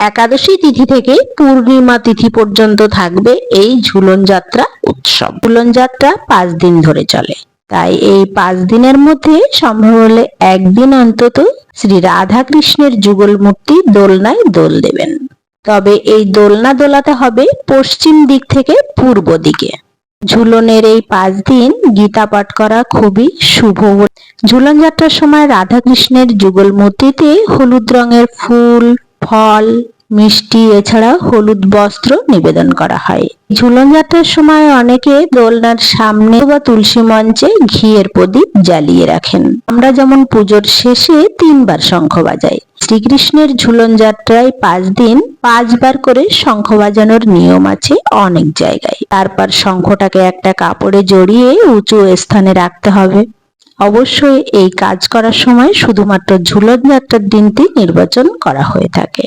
একাদশী তিথি থেকে পূর্ণিমা তিথি পর্যন্ত থাকবে এই ঝুলন যাত্রা উৎসব। ঝুলন যাত্রা পাঁচ দিন ধরে চলে। তাই এই পাঁচ দিনের মধ্যে সম্ভব হলে একদিন অন্তত শ্রী রাধা কৃষ্ণের যুগল মূর্তি দোলনায় দোল দেবেন। তবে এই দোলনা দোলাতে হবে পশ্চিম দিক থেকে পূর্ব দিকে। ঝুলনের এই পাঁচ দিন গীতা পাঠ করা খুবই শুভ ঝুলন যাত্রার সময় রাধা কৃষ্ণের যুগল মূর্তিতে হলুদ রঙের ফুল ফল, মিষ্টি, এছাড়া হলুদ বস্ত্র নিবেদন করা হয়। ঝুলন যাত্রার সময় অনেকে দোলনার সামনে বা তুলসী মঞ্চে ঘিয়ের প্রদীপ জ্বালিয়ে রাখেন। আমরা যেমন পুজোর শেষে তিনবার শঙ্খ বাজাই। শ্রীকৃষ্ণের ঝুলন যাত্রায় পাঁচ দিন পাঁচবার করে শঙ্খ বাজানোর নিয়ম আছে অনেক জায়গায়। তারপর শঙ্খটাকে একটা কাপড়ে জড়িয়ে উঁচু স্থানে রাখতে হবে। অবশ্যই এই কাজ করার সময় শুধুমাত্র ঝুলন যাত্রার দিনটি নির্বাচন করা হয়ে থাকে।